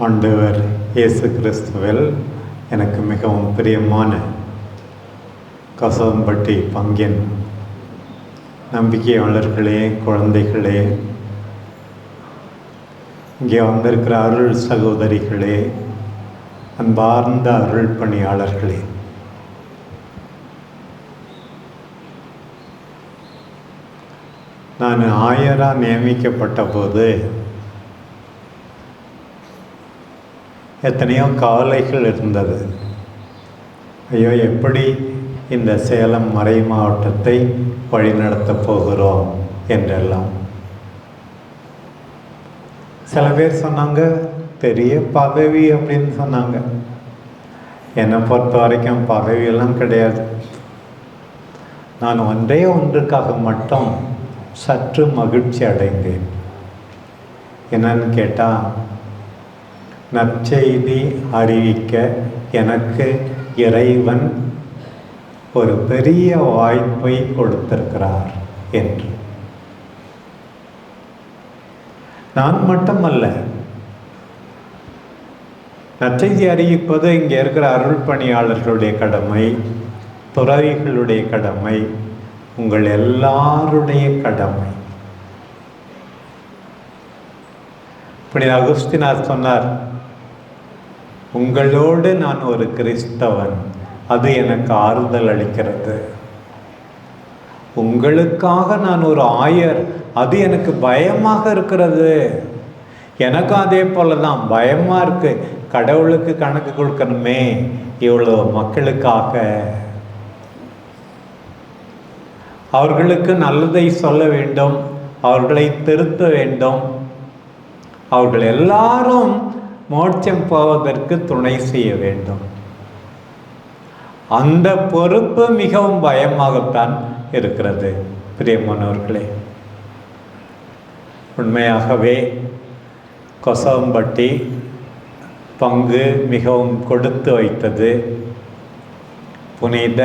ஆண்டவர் இயேசு கிறிஸ்துவில் எனக்கு மிகவும் பிரியமான கசவம்பட்டி பங்கின் நம்பிக்கையாளர்களே குழந்தைகளே இங்கே வந்திருக்கிற அருள் சகோதரிகளே அன்பார்ந்த அருள் பணியாளர்களே. நான் ஆயராக நியமிக்கப்பட்ட போது எத்தனையோ கவலைகள் இருந்தது. ஐயோ எப்படி இந்த சேலம் மறை மாவட்டத்தை வழிநடத்தப் போகிறோம் என்றெல்லாம். சில பேர் சொன்னாங்க பெரிய பதவி அப்படின்னு சொன்னாங்க. என்னை பொறுத்த வரைக்கும் பதவியெல்லாம் கிடையாது. நான் ஒன்றே ஒன்றுக்காக மட்டும் சற்று மகிழ்ச்சி அடைந்தேன். என்னன்னு கேட்டால் நற்செய்தி அறிவிக்க எனக்கு இறைவன் ஒரு பெரிய வாய்ப்பை கொடுத்திருக்கிறார் என்று. நான் மட்டுமல்ல நற்செய்தி அறிவிப்பது இங்கே இருக்கிற அருள் பணியாளர்களுடைய கடமை துறவிகளுடைய கடமை உங்கள் எல்லாருடைய கடமை. புனித அகுஸ்தினார் சொன்னார் உங்களோடு நான் ஒரு கிறிஸ்தவன். அது எனக்கு ஆறுதல் அளிக்கிறது. உங்களுக்காக நான் ஒரு ஆயர். அது எனக்கு பயமாக இருக்கிறது. எனக்கும் அதே போல தான் பயமாக இருக்கு. கடவுளுக்கு கணக்கு கொடுக்கணுமே. இவ்வளோ மக்களுக்காக. அவர்களுக்கு நல்லதை சொல்ல வேண்டும். அவர்களை திருத்த வேண்டும். அவர்கள் எல்லாரும் மோட்சம் போவதற்கு துணை செய்ய வேண்டும். அந்த பொறுப்பு மிகவும் பயமாகத்தான் இருக்கிறது பிரியமானவர்களே. உண்மையாகவே கொசவம்பட்டி பங்கு மிகவும் கொடுத்து வைத்தது. புனித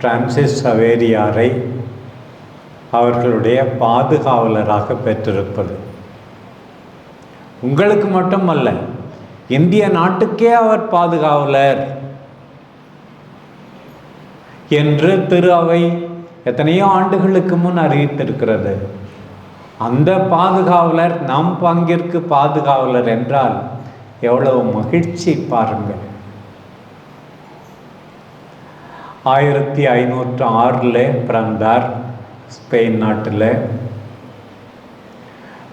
பிரான்சிஸ் சவேரியாரை அவர்களுடைய பாதுகாவலராக பெற்றிருப்பது. உங்களுக்கு மட்டுமல்ல இந்திய நாட்டுக்கே அவர் பாதுகாவலர். என்று திரு அவை எத்தனையோ ஆண்டுகளுக்கு முன் அறிவித்திருக்கிறது. அந்த பாதுகாவலர் நம் பங்கிற்கு பாதுகாவலர் என்றால் எவ்வளவு மகிழ்ச்சி பாருங்கள். ஆயிரத்தி ஐநூற்று ஆறில் பிறந்தார் ஸ்பெயின் நாட்டில்.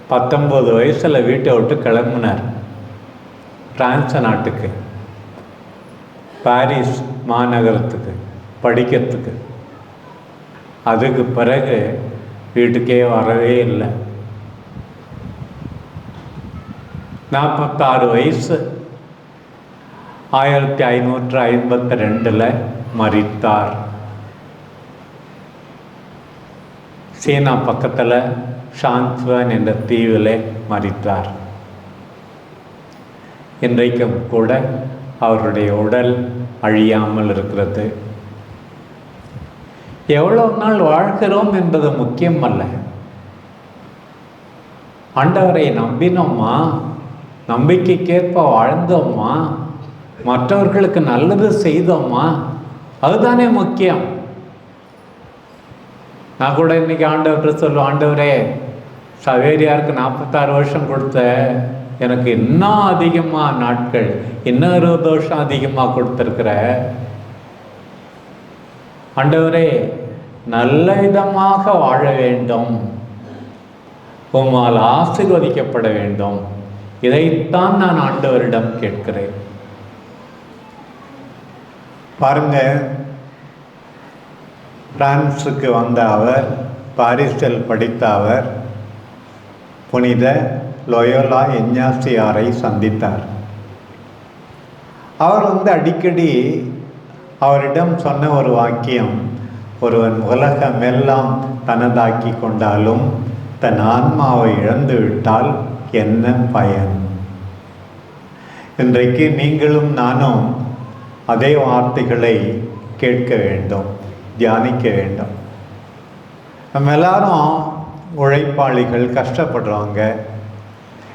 பத்தொம்பது வயசில் வீட்டை விட்டு கிளம்புனார். பிரான்ஸ் நாட்டுக்கு பாரிஸ் மாநகரத்துக்கு படிக்கிறதுக்கு அதுக்கு பிறகு வீட்டுக்கே வரவே இல்லை. நாற்பத்தாறு வயசு. ஆயிரத்தி ஐநூற்று ஐம்பத்தி ரெண்டில் மறித்தார் சீனா பக்கத்தில் ஷான்ஸ்வன் என்ற தீவில் மறித்தார் இன்றைக்கும் கூட அவருடைய உடல் அழியாமல் இருக்கிறது. எவ்வளவு நாள் வாழ்கிறோம் என்பது முக்கியம் அல்ல ஆண்டவரை நம்பினோமா? நம்பிக்கைக்கேற்ப வாழ்ந்தோமா? மற்றவர்களுக்கு நல்லது செய்தோமா? அதுதானே முக்கியம். நான் கூட இன்னைக்கு ஆண்டவர்கிட்ட சொல்லுவேன் ஆண்டவரே சவேரியாருக்கு நாற்பத்தாறு வருஷம் கொடுத்த எனக்கு இன்னும் அதிகமாக நாட்கள் இன்னும் இருபது தோஷம் அதிகமாக கொடுத்துருக்குற? ஆண்டவரே நல்ல விதமாக வாழ வேண்டும். உம்மால் ஆசீர்வதிக்கப்பட வேண்டும். இதைத்தான் நான் ஆண்டவரிடம் கேட்கிறேன். பாருங்க பிரான்ஸுக்கு வந்த அவர் பாரிஸில் படித்த அவர் புனித லொயோலா எஞ்ஞாசியாரை சந்தித்தார். அவர் வந்து அடிக்கடி அவரிடம் சொன்ன ஒரு வாக்கியம் ஒருவன் உலகமெல்லாம் தனதாக்கி கொண்டாலும் தன் ஆன்மாவை இழந்து விட்டால் என்ன பயன்? இன்றைக்கு நீங்களும் நானும் அதே வார்த்தைகளை கேட்க வேண்டும் தியானிக்க வேண்டும். நம்ம எல்லாரும் உழைப்பாளிகள் கஷ்டப்படுறவங்க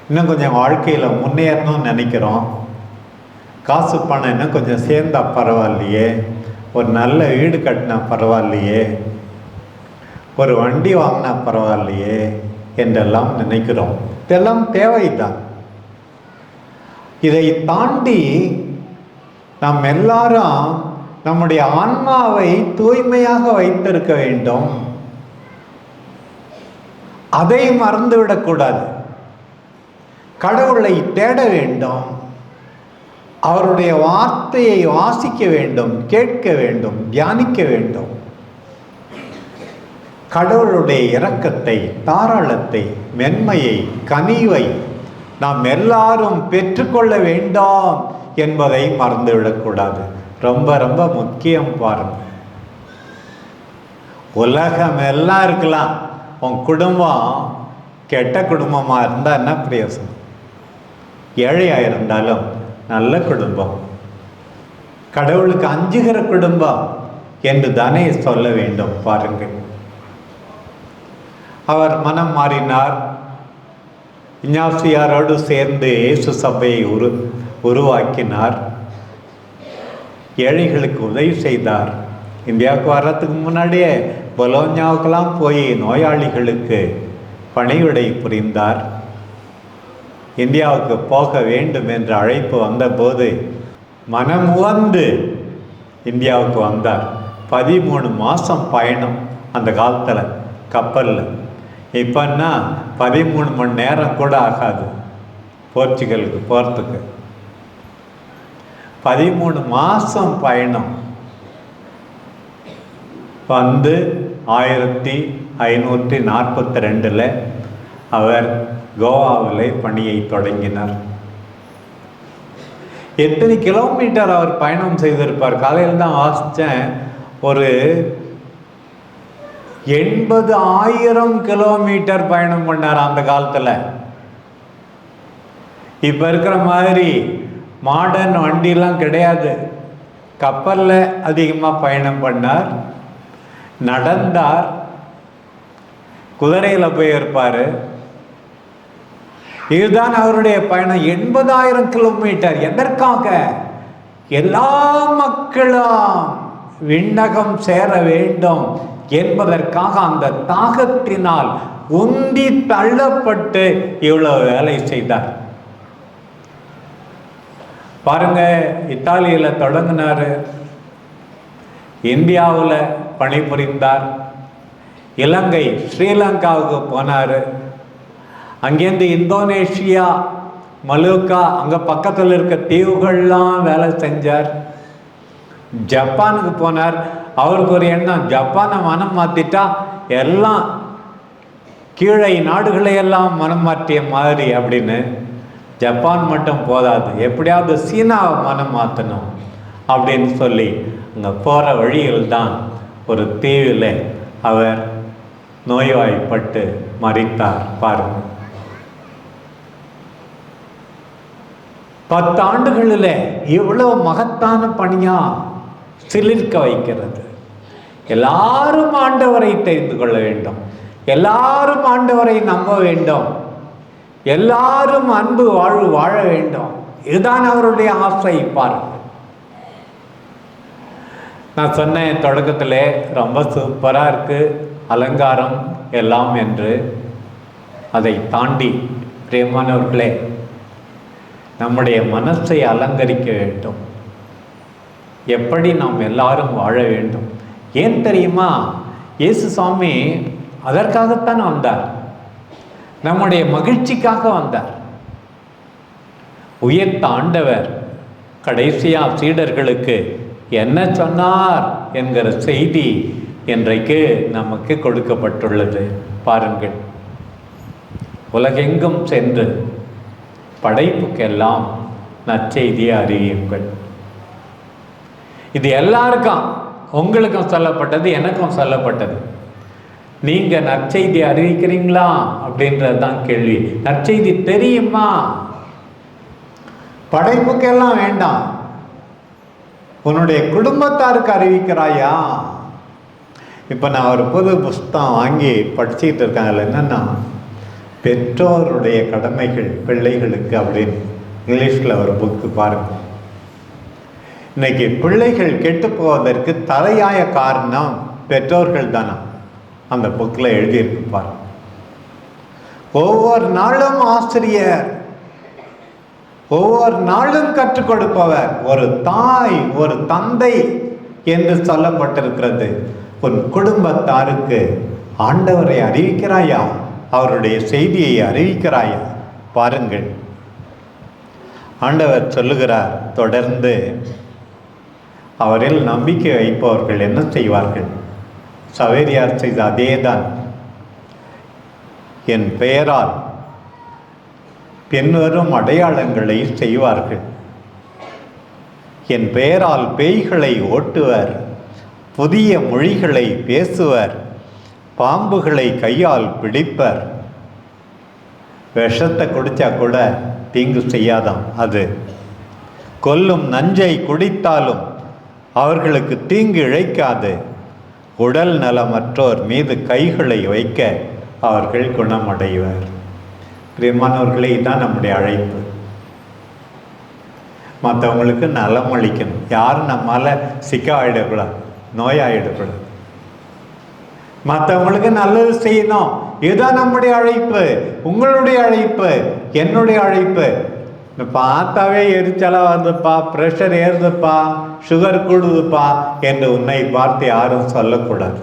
இன்னும் கொஞ்சம் வாழ்க்கையில் முன்னேறணும்னு நினைக்கிறோம். காசு பணம் இன்னும் கொஞ்சம் சேர்ந்தா பரவாயில்லையே. ஒரு நல்ல வீடு கட்டினா பரவாயில்லையே. ஒரு வண்டி வாங்கினா பரவாயில்லையே என்றெல்லாம் நினைக்கிறோம். இதெல்லாம் தேவைதான். இதை தாண்டி நாம் எல்லாரும் நம்முடைய ஆன்மாவை தூய்மையாக வைத்திருக்க வேண்டும். அதை மறந்துவிடக்கூடாது. கடவுளை தேட வேண்டும். அவருடைய வார்த்தையை வாசிக்க வேண்டும் கேட்க வேண்டும் தியானிக்க வேண்டும். கடவுளுடைய இரக்கத்தை தாராளத்தை மென்மையை கனிவை நாம் எல்லாரும் பெற்றுக்கொள்ள வேண்டாம் என்பதை மறந்துவிடக்கூடாது. ரொம்ப ரொம்ப முக்கியம் பாருங்க. உலகம் எல்லாம் இருக்கலாம். உன் குடும்பம் கெட்ட குடும்பமாக இருந்தால் என்ன பிரயோசனம்? ஏழையாக இருந்தாலும் நல்ல குடும்பம். கடவுளுக்கு அஞ்சுகிற குடும்பம் என்று தானே சொல்ல வேண்டும் பாருங்கள். அவர் மனம் மாறினார். இஞ்ஞாசியாரோடு சேர்ந்து இயேசு சபையை உரு உருவாக்கினார். ஏழைகளுக்கு உதவி செய்தார். இந்தியாவுக்கு வர்றதுக்கு முன்னாடியே பொலோஞ்சாவுக்கெல்லாம் போய் நோயாளிகளுக்கு பணிவிடை புரிந்தார். இந்தியாவுக்கு போக வேண்டும் என்ற அழைப்பு வந்தபோது மனமுவந்து இந்தியாவுக்கு வந்தார். பதிமூணு மாதம் பயணம் அந்த காலத்தில் கப்பலில். இப்போன்னா பதிமூணு மணி நேரம் கூட ஆகாது போர்ச்சுகலுக்கு போகிறதுக்கு பதிமூணு மாதம் பயணம். வந்து ஆயிரத்தி ஐநூற்றி நாற்பத்தி ரெண்டில் அவர் கோவாவில் பணியை தொடங்கினார். எத்தனை கிலோமீட்டர் அவர் பயணம் செய்திருப்பார்? காலையில் தான் வாசித்தேன் ஒரு எண்பது ஆயிரம் கிலோமீட்டர் பயணம் பண்ணார் அந்த காலத்தில். இப்போ இருக்கிற மாதிரி மாடர்ன் வண்டிலாம் கிடையாது. கப்பலில் அதிகமாக பயணம் பண்ணார். நடந்தார். குதிரையில் போயிருப்பார். இதுதான் அவருடைய பயணம். எண்பதாயிரம் கிலோமீட்டர் எதற்காக? எல்லா மக்களும் விண்ணகம் சேர வேண்டும் என்பதற்காக அந்த தாகத்தினால் உந்தி தள்ளப்பட்டு இவ்வளவு வேலை செய்தார். பாருங்க இத்தாலியில் தொடங்கினார். இந்தியாவில் பணிபுரிந்தார். இலங்கை ஸ்ரீலங்காவுக்கு போனார். அங்கேருந்து இந்தோனேஷியா மலுக்கா அங்கே பக்கத்தில் இருக்க தீவுகள்லாம் வேலை செஞ்சார். ஜப்பானுக்கு போனார். அவருக்கு ஒரு எண்ணம் ஜப்பானை மனம் மாற்றிட்டா எல்லாம் கீழே நாடுகளையெல்லாம் மனம் மாற்றிய மாதிரி அப்படின்னு. ஜப்பான் மட்டும் போதாது. எப்படியாவது சீனாவை மனம் மாற்றணும் அப்படின்னு சொல்லி அங்கே போகிற வழியில் தான் ஒரு தீவில் அவர் நோய்வாய்ப்பட்டு மறித்தார். பாருங்கள் பத்து ஆண்டுகளில் இவ்வளவு மகத்தான பணியா சிலிர்க்க வைக்கிறது. எல்லாரும் ஆண்டவரை தெரிந்து கொள்ள வேண்டும். எல்லாரும் ஆண்டவரை நம்ப வேண்டும். எல்லாரும் அன்பு வாழ்வு வாழ வேண்டும். இதுதான் அவருடைய ஆசை பாருங்கள் நான் சொன்னேன் தொடக்கத்தில் ரொம்ப சூப்பராக இருக்குது அலங்காரம் எல்லாம் என்று. அதை தாண்டி பிரியமானவர்களே நம்முடைய மனசை அலங்கரிக்க வேண்டும். எப்படி நாம் எல்லாரும் வாழ வேண்டும்? ஏன் தெரியுமா? இயேசு சுவாமி அதற்காகத்தான் வந்தார். நம்முடைய மகிழ்ச்சிக்காக வந்தார். உயர்த்த ஆண்டவர் கடைசியா சீடர்களுக்கு என்ன சொன்னார் என்கிற செய்தி இன்றைக்கு நமக்கு கொடுக்கப்பட்டுள்ளது. பாருங்கள். உலகெங்கும் சென்று படைப்புக்கெல்லாம் நற்செய்தியை அறிவியுங்கள் இது எல்லாருக்கும் உங்களுக்கும் சொல்லப்பட்டது எனக்கும் சொல்லப்பட்டது. நீங்கள் நற்செய்தி அறிவிக்கிறீங்களா? அப்படின்றது தான் கேள்வி. நற்செய்தி தெரியுமா? படைப்புக்கெல்லாம் வேண்டாம். உன்னுடைய குடும்பத்தாருக்கு அறிவிக்கிறாயா? இப்போ நான் ஒரு புது புஸ்தகம் வாங்கி படிச்சுக்கிட்டு இருக்கேன் அதில் என்னென்னா பெற்றோருடைய கடமைகள் பிள்ளைகளுக்கு அப்படின்னு இங்கிலீஷில் ஒரு புக்கு பாருங்கள் இன்னைக்கு பிள்ளைகள் கெட்டு போவதற்கு தலையாய காரணம் பெற்றோர்கள் தானா? அந்த புக்கில் எழுதியிருக்கு பாருங்க. ஒவ்வொரு நாளும் ஆசிரியர் ஒவ்வொரு நாளும் கற்றுக் கொடுப்பவர். ஒரு தாய் ஒரு தந்தை என்று சொல்லப்பட்டிருக்கிறது. உன் குடும்பத்தாருக்கு ஆண்டவரை அறிவிக்கிறாயா? அவருடைய செய்தியை அறிவிக்கிறாயா? பாருங்கள். ஆண்டவர் சொல்லுகிறார் தொடர்ந்து அவரில் நம்பிக்கை வைப்பவர்கள் என்ன செய்வார்கள்? சவேரியார் செய்த அதேதான். என் பெயரால் பின்வரும் அடையாளங்களை செய்வார்கள். என் பெயரால் பேய்களை ஓட்டுவர் புதிய மொழிகளை பேசுவர் பாம்புகளை கையால் பிடிப்பர். விஷத்தை குடித்தா கூட தீங்கு செய்யாதாம் அது. கொல்லும் நஞ்சை குடித்தாலும் அவர்களுக்கு தீங்கு இழைக்காது. உடல் நலமற்றோர் மீது கைகளை வைக்க அவர்கள் குணமடைவர். பிரியமானவர்களே தான் நம்முடைய அழைப்பு. மற்றவங்களுக்கு நலம் அளிக்கணும். யாரும் நம்மால் சிக்காயிடக்கூடாது நோயாயிடக்கூடாது. மற்றவங்களுக்கு நல்லது செய்யணும். இதுதான் நம்முடைய அழைப்பு. உங்களுடைய அழைப்பு. என்னுடைய அழைப்பு. பார்த்தாவே எரிச்சலா வந்துப்பா ப்ரெஷர் ஏறுதுப்பா சுகர் கூடுதுப்பா என்று உன்னை பார்த்து யாரும் சொல்லக்கூடாது.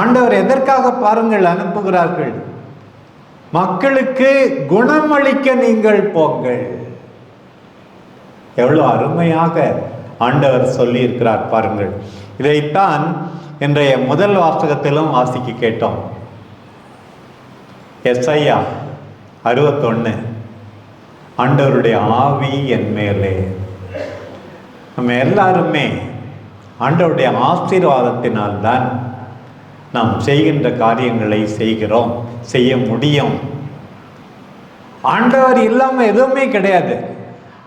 ஆண்டவர் எதற்காக பாருங்கள் அனுப்புகிறார்கள்? மக்களுக்கு குணம் அளிக்க நீங்கள் போங்கள். எவ்வளோ அருமையாக ஆண்டவர் சொல்லியிருக்கிறார் பாருங்கள். இதைத்தான் இன்றைய முதல் வாசகத்திலும் வாசிக்க கேட்டோம். எஸ்ஐயா அறுபத்தொன்று ஆண்டவருடைய ஆவி என் மேலே. நம்ம எல்லாருமே ஆண்டவருடைய ஆசீர்வாதத்தினால்தான் நாம் செய்கின்ற காரியங்களை செய்கிறோம் செய்ய முடியும். ஆண்டவர் இல்லாமல் எதுவுமே கிடையாது.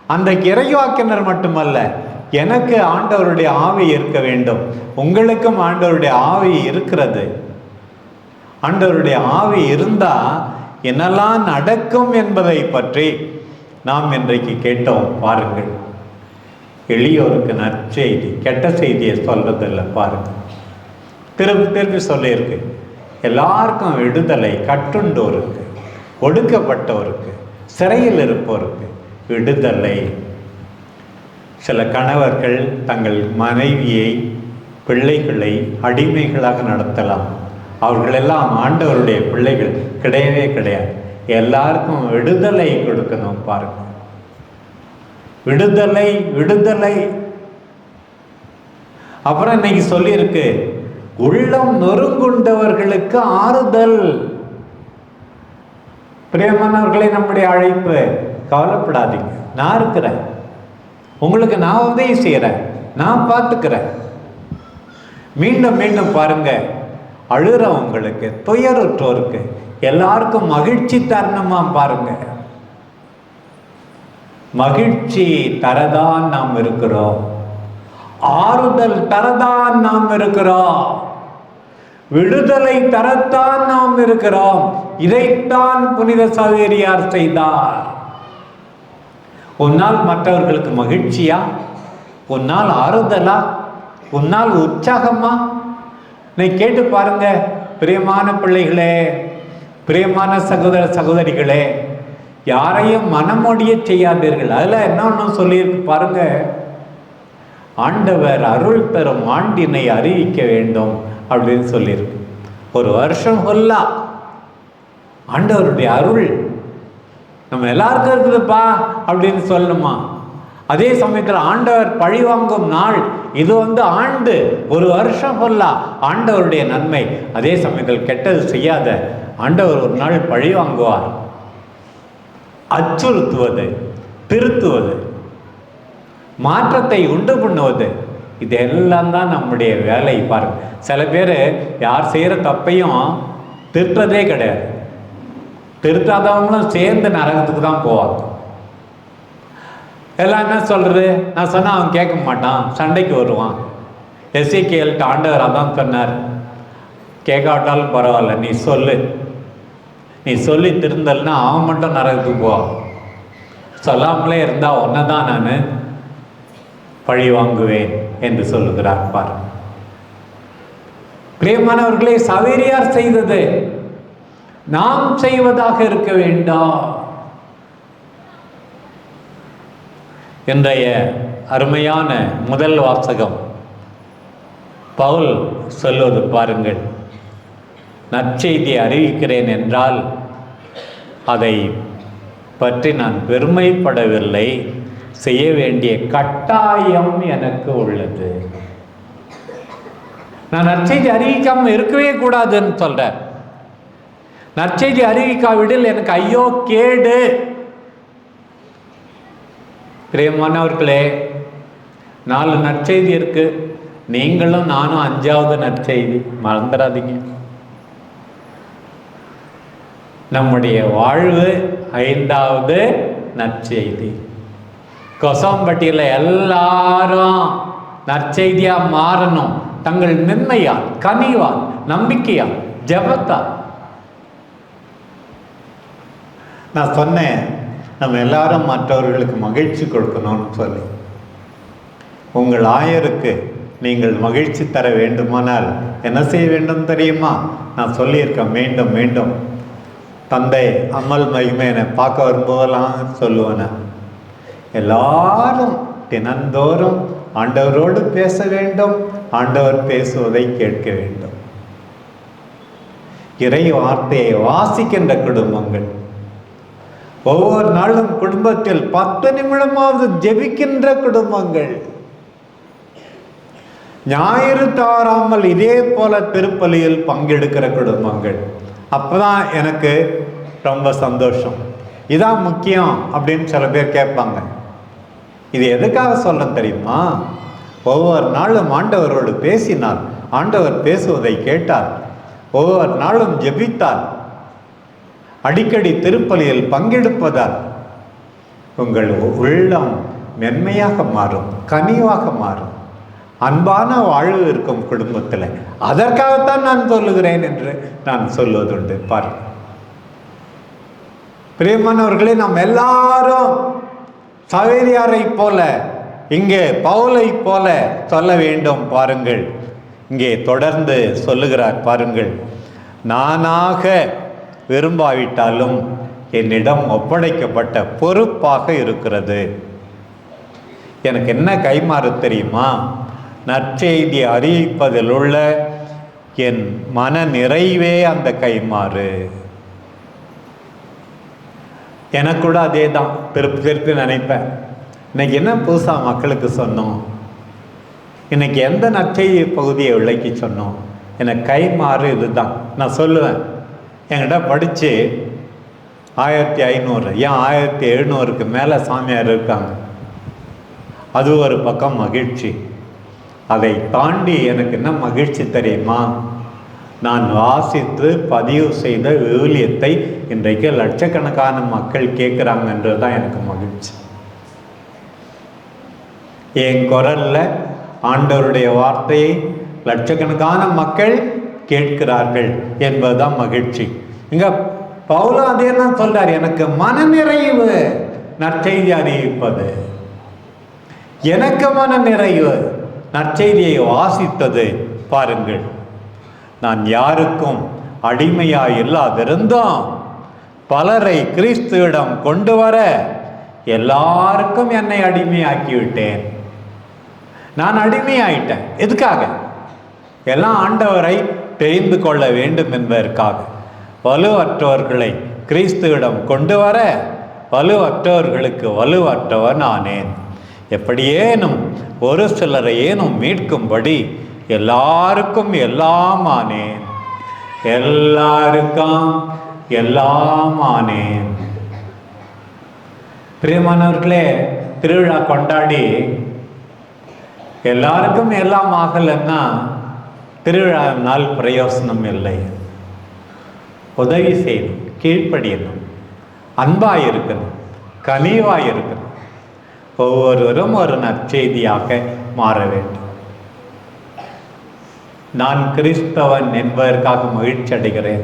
அந்த இறைவாக்கினர் மட்டுமல்ல எனக்கு ஆண்டவருடைய ஆவி இருக்க வேண்டும். உங்களுக்கும் ஆண்டவருடைய ஆவி இருக்கிறது. ஆண்டவருடைய ஆவி இருந்தா என்னெல்லாம் நடக்கும் என்பதை பற்றி நாம் இன்றைக்கு கேட்டோம். பாருங்கள். எளியோருக்கு நற்செய்தி கெட்ட செய்தியை சொல்றதில்ல பாருங்கள். திரும்பி திரும்பி சொல்லியிருக்கு. எல்லாருக்கும் விடுதலை கட்டுண்டோருக்கு ஒடுக்கப்பட்டோருக்கு சிறையில் இருப்போருக்கு விடுதலை. சில கணவர்கள் தங்கள் மனைவியை பிள்ளைகளை அடிமைகளாக நடத்தலாம். அவர்களெல்லாம் ஆண்டவருடைய பிள்ளைகள். கிடையவே கிடையாது. எல்லாருக்கும் விடுதலை கொடுக்கணும் பாருங்க. விடுதலை விடுதலை. அப்புறம் இன்னைக்கு சொல்லியிருக்கு உள்ளம் நொறுங்குண்டவர்களுக்கு ஆறுதல். பிரியமானவர்களே நம்முடைய அழைப்பு. கவலைப்படாதீங்க. நான் இருக்கிறேன். உங்களுக்கு நான் உதவி செய்கிறேன் நான் பார்த்துக்கிறேன். மீண்டும் மீண்டும் பாருங்க. அழுறவங்களுக்கு துயருற்றோருக்கு எல்லாருக்கும் மகிழ்ச்சி தருணமா பாருங்க. மகிழ்ச்சி தரதான் நாம் இருக்கிறோம். ஆறுதல் தரதான் நாம் இருக்கிறோம். விடுதலை தரத்தான் நாம் இருக்கிறோம். இதைத்தான் புனித சகோதரியார் செய்தார். உன்னால் மற்றவர்களுக்கு மகிழ்ச்சியா? உன்னால் ஆறுதலா? உன்னால் உற்சாகமா? நீ கேட்டு பாருங்க பிரியமான பிள்ளைகளே பிரியமான சகோதர சகோதரிகளே யாரையும் மனமொடிய செய்யாதீர்கள். அதில் என்ன சொல்லியிருக்கு பாருங்க. ஆண்டவர் அருள் பெறும் ஆண்டினை அறிவிக்க வேண்டும் அப்படின்னு சொல்லியிருக்கு. ஒரு வருஷம் ஃபுல்லா ஆண்டவருடைய அருள் நம்ம எல்லாருக்கும் இருக்குதுப்பா அப்படின்னு சொல்லணுமா? அதே சமயத்தில் ஆண்டவர் பழி வாங்கும் நாள் இது வந்து ஆண்டு ஒரு வருஷம் ஃபுல்லா ஆண்டவருடைய நன்மை. அதே சமயத்தில் கெட்டது செய்யாத ஆண்டவர் ஒரு நாள் பழி வாங்குவார். அச்சுறுத்துவது திருத்துவது மாற்றத்தை உண்டு பண்ணுவது இதெல்லாம் தான் நம்முடைய வேலை. பாருங்க சில பேர் யார் செய்கிற தப்பையும் திருத்ததே கிடையாது. திருத்தாதவங்களும் சேர்ந்து நரகத்துக்கு தான் போவாங்க. எல்லாம் என்ன சொல்கிறது நான் சொன்னால் அவன் கேட்க மாட்டான். சண்டைக்கு வருவான். எஸ்ஐகேஎல்கிட்ட ஆண்டவர் அதான் சொன்னார். கேட்காட்டாலும் பரவாயில்ல நீ சொல்லு. நீ சொல்லி திருந்தல்னா அவன் மட்டும் நரகத்துக்கு போவான். சொல்லாமலே இருந்தா ஒன்னதான் தான் நான் பழி வாங்குவேன் என்று சொல்லுகிறார் பாரு பிரியமானவர்களே சவேரியார் செய்தது நாம் செய்வதாக இருக்க வேண்டாம் இன்றைய அருமையான முதல் வாசகம். பவுல் சொல்வது பாருங்கள். நற்செய்தி அறிவிக்கிறேன் என்றால் அதை பற்றி நான் பெருமைப்படவில்லை. செய்ய வேண்டிய கட்டாயம் எனக்கு உள்ளது. நான் நற்செய்தி அறிவிக்காமல் இருக்கவே கூடாதுன்னு சொல்கிறேன் நற்செய்தி அறிவிக்காவிடில் எனக்கு ஐயோ கேடு. பிரியமானவர்களே நாலு நற்செய்தி இருக்கு. நீங்களும் நானும் அஞ்சாவது நற்செய்தி மறந்துடாதீங்க. நம்முடைய வாழ்வு ஐந்தாவது நற்செய்தி. கொசம்பட்டியில் எல்லாரும் நற்செய்தியாக மாறணும். தங்கள் மென்மையால் கனிவால் நம்பிக்கையால் ஜபத்தால் நான் சொன்னேன் நம்ம எல்லாரும் மற்றவர்களுக்கு மகிழ்ச்சி கொடுக்கணும்னு சொல்லி. உங்கள் ஆயருக்கு நீங்கள் மகிழ்ச்சி தர வேண்டுமானால் என்ன செய்ய வேண்டும் தெரியுமா? நான் சொல்லியிருக்கேன் மீண்டும் மீண்டும். தந்தை அமல் மகிமையனை பார்க்க வரும்போதெல்லாம் சொல்லுவேன் எல்லாரும் தினந்தோறும் ஆண்டவரோடு பேச வேண்டும் ஆண்டவர் பேசுவதை கேட்க வேண்டும். இறை வார்த்தையை வாசிக்கின்ற குடும்பங்கள் ஒவ்வொரு நாளும் குடும்பத்தில் பத்து நிமிடமாவது ஜெபிக்கின்ற குடும்பங்கள். ஞாயிறு தாராமல் இதே போல திருப்பலியில் பங்கெடுக்கிற குடும்பங்கள். அப்பதான் எனக்கு ரொம்ப சந்தோஷம். இதான் முக்கியம் அப்படின்னு சில பேர் கேட்பாங்க. இது எதுக்காக சொல்ல தெரியுமா? ஒவ்வொரு நாளும் ஆண்டவரோடு பேசினார் ஆண்டவர் பேசுவதை கேட்டார். ஒவ்வொரு நாளும் ஜெபித்தார். அடிக்கடி திருப்பலியில் பங்கெடுப்பதால் உங்கள் உள்ளம் மென்மையாக மாறும் கனிவாக மாறும். அன்பான வாழ்வு இருக்கும் குடும்பத்தில். அதற்காகத்தான் நான் சொல்லுகிறேன் என்று நான் சொல்வதுண்டு பாரு. பிரியமானவர்களே நாம் எல்லாரும் சவேரியாரை போல இங்கே பவுலை போல சொல்ல வேண்டும். பாருங்கள். இங்கே தொடர்ந்து சொல்லுகிறார் பாருங்கள். நானாக விரும்பாவிட்டாலும் என்னிடம் ஒப்படைக்கப்பட்ட பொறுப்பாக இருக்கிறது. எனக்கு என்ன கைமாறு தெரியுமா? நற்செய்தி அறிவிப்பதில் உள்ள என் மன நிறைவே அந்த கைமாறு எனக்கு கூட அதே தான் திருப்பி திருப்பி நினைப்பேன். இன்னைக்கு என்ன புதுசாக மக்களுக்கு சொன்னோம்? இன்னைக்கு எந்த நற்செய்தி பகுதியை விளக்கி சொன்னோம்? எனக்கு கைமாறு இதுதான். நான் சொல்லுவேன். என்கிட்ட படித்து ஆயிரத்தி ஐநூறு. ஏன் ஆயிரத்தி எழுநூறுக்கு மேலே சாமியார் இருக்காங்க? அது ஒரு பக்கம் மகிழ்ச்சி. அதை தாண்டி எனக்கு என்ன மகிழ்ச்சி தெரியுமா? நான் வாசித்து பதிவு செய்த விவிலியத்தை இன்றைக்கு லட்சக்கணக்கான மக்கள் கேட்குறாங்கன்றது தான் எனக்கு மகிழ்ச்சி. என் குரலில் ஆண்டவருடைய வார்த்தையை லட்சக்கணக்கான மக்கள் கேட்கிறார்கள் என்பதுதான் மகிழ்ச்சி. இங்க பவுலா அதே தான் சொல்றார் எனக்கு மனநிறைவு நற்செய்தி அறிவிப்பது. எனக்கு மன நிறைவு நற்செய்தியை வாசித்தது பாருங்கள். நான் யாருக்கும் அடிமையாக இல்லாதிருந்தோம் பலரை கிறிஸ்துவிடம் கொண்டு வர எல்லாருக்கும் என்னை அடிமையாக்கிவிட்டேன். நான் அடிமையாயிட்டேன். எதுக்காக? எல்லாம் ஆண்டவரை தெரிந்து கொள்ள வேண்டும் என்பதற்காக. வலுவற்றவர்களை கிறிஸ்துவிடம் கொண்டு வர வலுவற்றவர்களுக்கு வலுவற்றவன் ஆனேன். எப்படியேனும் ஒரு சிலரையேனும் மீட்கும்படி எல்லாருக்கும் எல்லாம் ஆனேன். எல்லாருக்கும் எல்லாம் ஆனேன். பிரியமானவர்களே திருவிழா கொண்டாடி எல்லாருக்கும் எல்லாம் ஆகலைன்னா திருவிழாவினால் பிரயோசனம் இல்லை. உதவி செய்யணும் கீழ்ப்படியணும் அன்பாக இருக்கணும் கனிவாக இருக்கணும். ஒவ்வொருவரும் ஒரு நற்செய்தியாக மாற வேண்டும். நான் கிறிஸ்தவன் என்பதற்காக மகிழ்ச்சி அடைகிறேன்.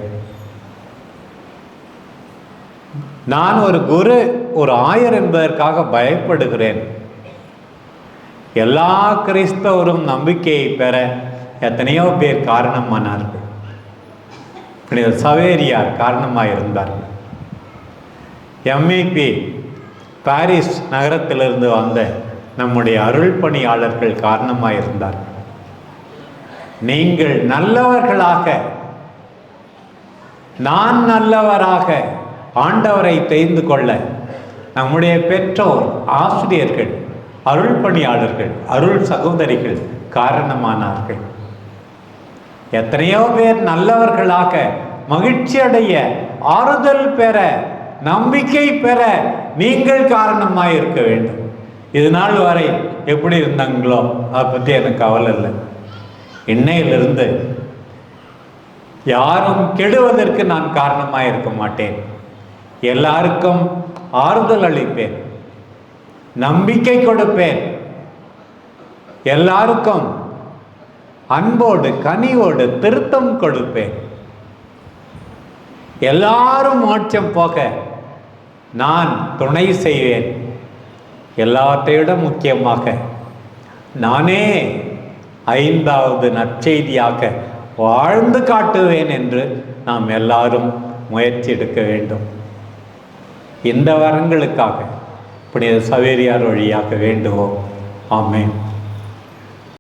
நான் ஒரு குரு ஒரு ஆயர் என்பதற்காக பயப்படுகிறேன். எல்லா கிறிஸ்தவரும் நம்பிக்கையை பெற எத்தனையோ பேர் காரணமானார்கள். புனித சவேரியார் காரணமாக இருந்தார்கள் எம்ஏபி பாரிஸ் நகரத்திலிருந்து வந்த நம்முடைய அருள் பணியாளர்கள் காரணமாக இருந்தார்கள் நீங்கள் நல்லவர்களாக நான் நல்லவராக ஆண்டவரை தெரிந்து கொள்ள நம்முடைய பெற்றோர் ஆசிரியர்கள் அருள் பணியாளர்கள் அருள் சகோதரிகள் காரணமானார்கள். எத்தனையோ பேர் நல்லவர்களாக மகிழ்ச்சி அடைய ஆறுதல் பெற நம்பிக்கை பெற நீங்கள் காரணமாக இருக்க வேண்டும். இது நாள் வரை எப்படி இருந்தாங்களோ அதை பற்றி எனக்கு கவலை இல்லை. இன்னையிலிருந்து யாரும் கெடுவதற்கு நான் காரணமாக இருக்க மாட்டேன். எல்லாருக்கும் ஆறுதல் அளிப்பேன். நம்பிக்கை கொடுப்பேன். எல்லாருக்கும் அன்போடு கனிவோடு திருத்தம் கொடுப்பேன். எல்லாரும் மோட்சம் போக நான் துணை செய்வேன். எல்லாத்தைவிட முக்கியமாக நானே ஐந்தாவது நற்செய்தியாக வாழ்ந்து காட்டுவேன் என்று நாம் எல்லாரும் முயற்சி எடுக்க வேண்டும். இந்த வரங்களுக்காக புனித சவேரியார் வழியாக வேண்டுவோம். ஆமேன்.